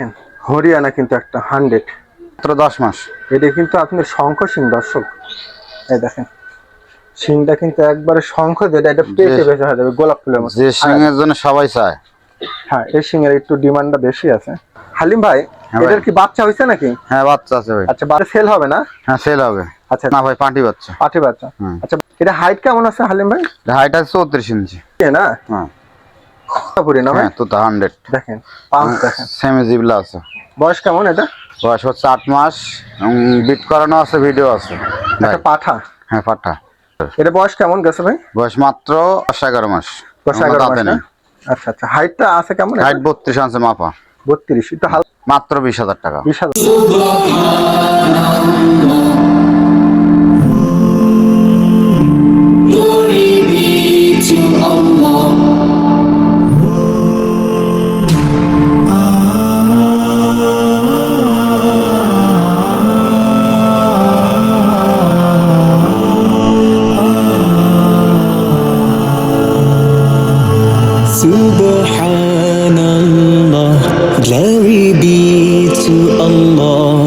দেখেন হরিয়ানা কিন্তু একটা হান্ড্রেড মাত্র দশ মাস। এটা কিন্তু আপনার শঙ্খ সিং দর্শক। এই দেখেন সিংটা কিন্তু একবারে শঙ্খ যেটা এটা পেটে বেশি হয়ে যাবে গোলাপ ফুলের মতো। যে সিংহের জন্য সবাই চায়। হ্যাঁ এই সিংয়ের একটু ডিমান্ডটা বেশি আছে। হালিম ভাই হ্যাঁ। এটার কি বাচ্চা হয়েছে নাকি? হ্যাঁ বাচ্চা আছে ভাই। আচ্ছা বাচ্চা সেল হবে না? হ্যাঁ সেল হবে। আচ্ছা। না ভাই পাটি বাচ্চা। পাঠি বাচ্চা। আচ্ছা এটা হাইট কেমন আছে হালিম ভাই? হাইট আছে চৌত্রিশ ইঞ্চি। না? হ্যাঁ। পুরি না হ্যাঁ তো হান্ড্রেড দেখেন পাঁচ দেখেন। সেমি জিবলা আছে। বয়স কেমন এটা? বয়স হচ্ছে আট মাস। বিট করানো আছে ভিডিও আছে। একটা পাঠা? হ্যাঁ পাঠা। এটা বয়স কেমন গেছে ভাই? বয়স মাত্র দশ এগারো মাস। দশ এগারো মাস না? নেই আচ্ছা আচ্ছা। হাইটটা আছে কেমন হাইট বত্রিশ আছে মাপা। বত্রিশ। হালকা মাত্র বিশ হাজার টাকা। বিশ হাজার। Subhanallah, glory be to Allah.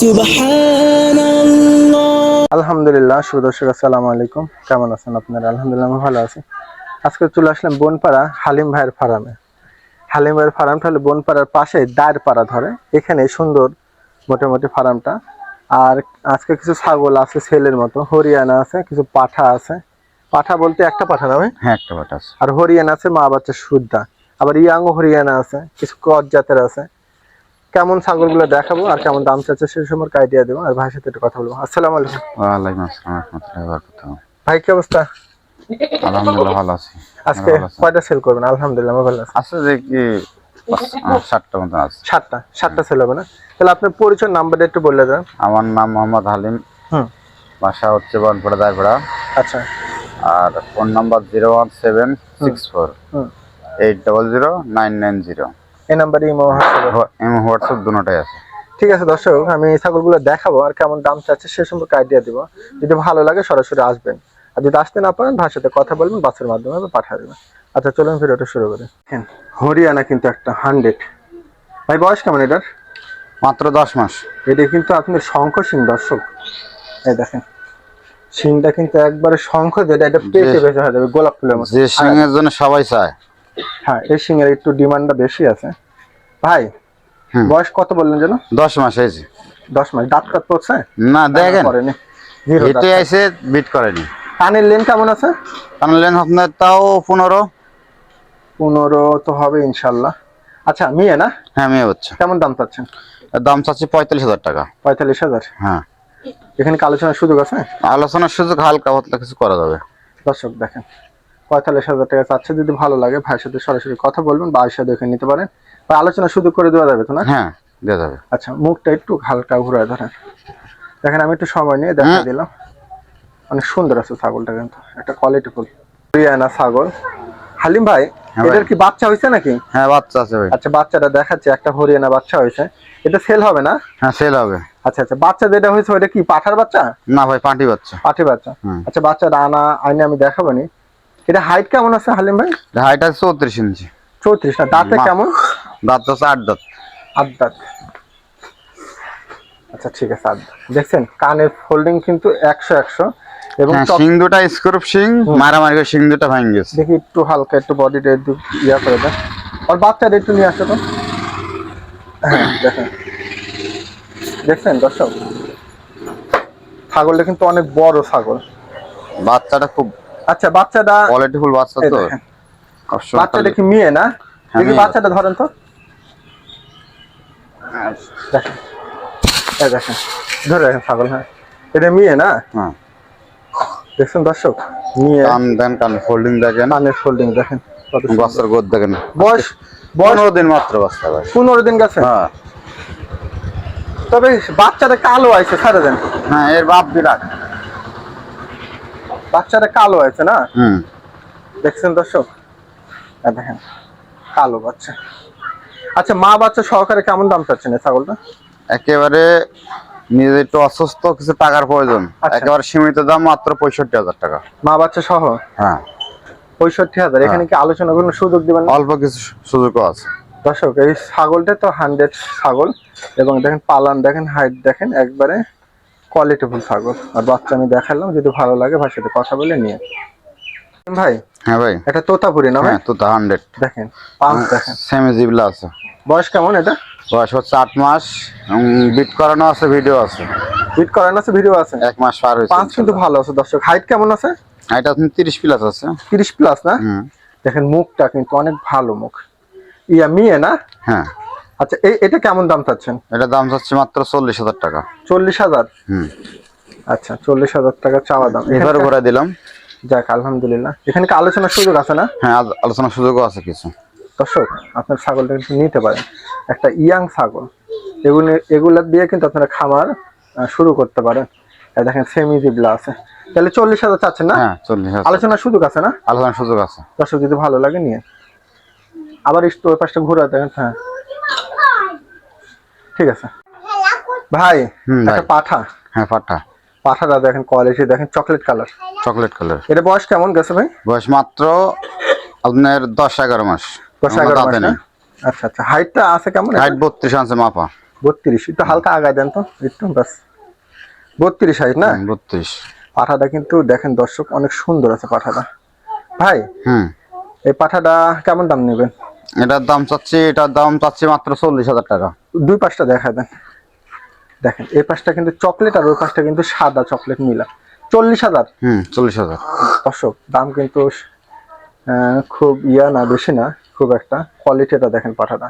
Subhanallah. আলহামদুলিল্লাহ সুদর্শক আসসালামু আলাইকুম কেমন আছেন আপনারা? আলহামদুলিল্লাহ আমি ভালো আছি। আজকে চলে আসলাম বনপাড়া হালিম ভাইয়ের ফার্মে। হালিম ভাইয়ের ফার্মটা হলো বনপাড়ার পাশে দায়ের পাড়া ধরে। এখানে সুন্দর মোটামুটি ফার্মটা। আর আজকে কিছু ছাগল আছে ছেলের মতো। হরিয়ানা আছে কিছু পাঠা আছে। পাঠা বলতে একটা পাঠা না ভাই? হ্যাঁ একটা পাঠা আছে। আর হরিয়ানা আছে মা বাচ্চা সুদ্ধা। আবার ইয়াং হরিয়ানা আছে কিছু কট জাতের আছে। কেমন ছাগলগুলো দেখাবো আর কেমন দাম চাচ্ছে সেই সম্পর্কে আইডিয়া দেবো আর ভাইয়ের সাথে একটু কথা বলব। আসসালামু আলাইকুম। ওয়ালাইকুম আসসালাম রহমতুল্লাহি ভাই কি অবস্থা? আলহামদুলিল্লাহ ভালো আছি। আজকে কয়টা সেল করবেন? আলহামদুলিল্লাহ আমি ভালো আছি। আছে যে কি ষাটটা মতন আছে। সাতটা সাতটা সেল হবে না? তাহলে আপনার পরিচয় নাম্বারটা একটু বলে দেন। আমার নাম মোহাম্মদ হালিম। হুম। বাসা হচ্ছে বনপাড়া দায়পাড়া আচ্ছা। আর phone number zero one seven six four eight double zero nine nine zero. এই নাম্বারে ইমো এম হোয়াটসঅ্যাপ দুটোটাই আছে। ঠিক আছে দর্শক আমি এই ছাগলগুলো দেখাবো আর কেমন দাম চাচ্ছে সে সম্পর্কে আইডিয়া দিব। যদি ভালো লাগে সরাসরি আসবেন। আর যদি আসতে না পারেন ভাইয়ের সাথে কথা বলবেন বাসের মাধ্যমে আমি পাঠিয়ে দেবেন। আচ্ছা চলুন ভিডিওটা শুরু করি। হরিয়ানা কিন্তু একটা হান্ড্রেড ভাই বয়স কেমন এটার? মাত্র দশ মাস। এটা কিন্তু আপনার শঙ্খ সিং দর্শক। এই দেখেন সিংটা কিন্তু একবারে শঙ্খ যেটা এটা পেটে বেশি হয়ে যাবে গোলাপ ফুলের মতো। যে সিংহের জন্য সবাই চায়। হ্যাঁ এই সিংয়ের একটু ডিমান্ডটা বেশি আছে। ভাই। বয়স কত বললেন যেন? দশ মাস হয়েছে। দশ মাস। দাঁত কাত পড়ছে? না দেখেন। দাঁত হেঁটে আইসে বিট করেনি। কানের লেন কেমন আছে? আনলেন আপনার তাও পনেরো। পনেরো তো হবে ইনশাল্লাহ। আচ্ছা মিয়ে না? হ্যাঁ মেয়ে হচ্ছে কেমন দাম চাচ্ছেন? দাম চাচ্ছি পঁয়তাল্লিশ হাজার টাকা। পঁয়তাল্লিশ হাজার। হ্যাঁ। এখানে আলোচনার সুযোগ আছে? আলোচনার সুযোগ হালকা পাতলা কিছু করা যাবে। দর্শক দেখেন পঁয়তাল্লিশ হাজার টাকা চাচ্ছে যদি ভালো লাগে ভাইয়ের সাথে সরাসরি কথা বলবেন বা এসে দেখে নিতে পারেন। বা আলোচনা সুযোগ করে দেওয়া যাবে তো না? হ্যাঁ দেওয়া যাবে। আচ্ছা মুখটা একটু হালকা ঘুরায় ধরেন। দেখেন আমি একটু সময় নিয়ে দেখা দিলাম। অনেক সুন্দর আছে ছাগলটা কিন্তু একটা কোয়ালিটি ফুল। হরিয়ানা ছাগল। হালিম হ্যাঁ ভাই। এটার কি বাচ্চা হয়েছে নাকি? হ্যাঁ বাচ্চা আছে ভাই। আচ্ছা বাচ্চাটা দেখাচ্ছে একটা হরিয়ানা বাচ্চা হয়েছে এটা সেল হবে না? হ্যাঁ সেল হবে। আচ্ছা আচ্ছা বাচ্চা যেটা হয়েছে ওটা কি পাঠার বাচ্চা? না ভাই পাটি বাচ্চা। পাঠি বাচ্চা। আচ্ছা বাচ্চাটা আনা আইনে আমি দেখাবো নি এটা হাইট কেমন আছে হালিম ভাই? হাইট আছে চৌত্রিশ ইঞ্চি চৌত্রিশ না দাঁতে কেমন? দাঁত হচ্ছে আট দাঁত। আট দাঁত। আচ্ছা ঠিক আছে আট দাঁত। দেখছেন কানের ফোল্ডিং কিন্তু একশো একশো। এবং হ্যাঁ সিং দুটা স্ক্রুপ সিং মারামারি করে সিং দুটা ভাঙ গেছে। দেখি একটু হালকা একটু বডিটা একটু ইয়া করে দেন আর বাচ্চাটা একটু নিয়ে আসো তো। হ্যাঁ দেখেন। দেখছেন দর্শক? ছাগলটা কিন্তু অনেক বড় ছাগল। বাচ্চাটা খুব আচ্ছা বাচ্চাটা কোয়ালিটিফুল বাচ্চা তো। সবসময় বাচ্চাটা কি মেয়ে না? হ্যাঁ, দেখি বাচ্চাটা ধরেন তো। দেখেন। ধরে রাখেন ছাগল হ্যাঁ। এটা মেয়ে না? হ্যাঁ। দেখছেন দর্শক? নিয়ে কান দেন কান ফোল্ডিং দেখেন। কানের ফোল্ডিং দেখেন। বাচ্চার গোদ দেখেন। বয়স পনেরো দিন মাত্র বাচ্চা ভাই পনেরো দিন গেছে? হ্যাঁ। তবে বাচ্চাটা কালো আছে ছাড়ে দেন। হ্যাঁ এর বাপ বিরাট। বাচ্চাটা কালো আছে না? হুম। দেখছেন দর্শক? দেখেন কালো বাচ্চা। আচ্ছা মা বাচ্চা সহকারে কেমন দাম চাচ্ছেন এই ছাগলটা? একেবারে নিজে একটু অসুস্থ কিছু টাকার প্রয়োজন। আচ্ছা। একেবারে সীমিত দাম মাত্র পঁয়ষট্টি হাজার টাকা। মা বাচ্চা সহ? হ্যাঁ। পঁয়ষট্টি হাজার এখানে কি আলোচনা কোনো সুযোগ দিবেন? অল্প কিছু সুযোগও আছে। দর্শক এই ছাগলটা তো হান্ড্রেড ছাগল এবং দেখেন পালান দেখেন হাইট দেখেন একবারে কোয়ালিটিফুল ছাগল। আর বাচ্চা আমি দেখালাম যদি ভালো লাগে ভাই সাথে কথা বলে নিয়ে। ভাই হ্যাঁ ভাই। এটা তোতাপুরি না ভাই? হ্যাঁ তো হান্ড্রেড দেখেন পাঁচ দেখেন। সেমি জিবলা আছে। বয়স কেমন এটা? বয়স হচ্ছে আট মাস। বিট করানো আছে ভিডিও আছে। হিট করেন আছে ভিডিও আছে? এক মাস পার হয়েছে। পাঁচ কিন্তু ভালো আছে দর্শক। হাইট কেমন আছে? এটা তিরিশ প্লাস আছে। তিরিশ প্লাস না? দেখেন মুখটা কিন্তু অনেক ভালো মুখ। ইয়া মিয়ে না? হ্যাঁ। আচ্ছা এই এটা কেমন দাম চাচ্ছেন? এটা দাম চাচ্ছে মাত্র চল্লিশ হাজার টাকা। চল্লিশ হাজার? হুম। আচ্ছা চল্লিশ হাজার টাকা চাওয়া দাম। এবার করে দিলাম। যাক আলহামদুলিল্লাহ। এখানে কি আলোচনার সুযোগ আছে না? হ্যাঁ আলোচনার সুযোগও আছে কিছু। দর্শক আপনার ছাগলটা কিন্তু নিতে পারেন। একটা ইয়াং ছাগল। এগুলো এগুলা দিয়ে কিন্তু আপনারা খামার শুরু করতে পারেন। দেখেন সেমি জিবলা আছে। তাহলে চল্লিশ হাজার চাচ্ছেন না? হ্যাঁ আলোচনার সুযোগ আছে না? আলোচনার সুযোগ আছে। দর্শক যদি ভালো লাগে নিয়ে। আবার একটু ওই পাশটা ঘুরে দেখেন হ্যাঁ। ঠিক আছে। ভাই। একটা পাঠা। হ্যাঁ পাঠা। পাঠাটা দেখেন কোয়ালিটি দেখেন চকলেট কালার চকলেট কালার এটা বয়স কেমন গেছে ভাই? বয়স মাত্র আপনার দশ এগারো মাস। দশ আমার এগারো দাঁতে মাস না? নেই। আচ্ছা আচ্ছা। হাইটটা আছে কেমন হাইট বত্রিশ আনছে মাপা। বত্রিশ। একটু হালকা আগায় দেন তো একটু বাস বত্রিশ হাইট না? বত্রিশ। পাঠাটা কিন্তু দেখেন দর্শক অনেক সুন্দর আছে পাঠাটা। ভাই হুম। এই পাঠাটা কেমন দাম নেবেন? এটার দাম চাচ্ছি এটার দাম চাচ্ছি মাত্র চল্লিশ হাজার টাকা। দুই পাশটা দেখা দেন। দেখেন এই পাশটা কিন্তু চকলেট আর ওই পাশটা কিন্তু সাদা চকলেট মিলা। চল্লিশ হাজার? হুম চল্লিশ হাজার। দর্শক দাম কিন্তু খুব ইয়া না বেশি না খুব একটা কোয়ালিটিটা দেখেন পাঠাটা।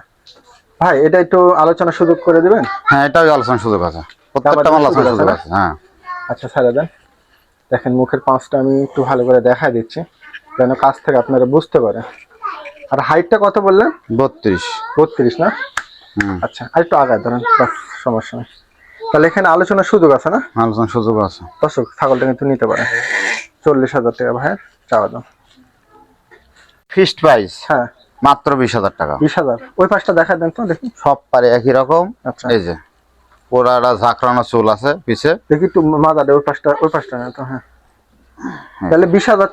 ভাই এটা একটু আলোচনা সুযোগ করে দিবেন? হ্যাঁ এটাও আলোচনা সুযোগ আছে। প্রত্যেকটা মাল আলোচনার সুযোগ আছে হ্যাঁ। আচ্ছা ছাড়া দেন। দেখেন মুখের পাঁচটা আমি একটু ভালো করে দেখাই দিচ্ছি যেন কাছ থেকে আপনারা বুঝতে পারেন। আর হাইটটা কত বললেন? বত্রিশ। বত্রিশ না? হুম। আচ্ছা আর একটু আগায় ধরেন সমস্যা নেই। তাহলে এখানে আলোচনার সুযোগ আছে না? আলোচনার সুযোগ আছে। দর্শক ছাগলটা কিন্তু নিতে পারে। চল্লিশ হাজার টাকা ভাইয়ের চাওয়া দাম। Fixed price? হ্যাঁ। মাত্র বিশ হাজার টাকা। বিশ হাজার। ওই পাশটা দেখা দেন তো দেখি। সব পারে একই রকম। আচ্ছা। এই যে পোড়াড়া একটা ঝাঁকড়ানো চুল আছে পিছে। দেখি তো মাদারে ওই পাশটা ওই পাশটা না তো হ্যাঁ। তাহলে বিশ হাজার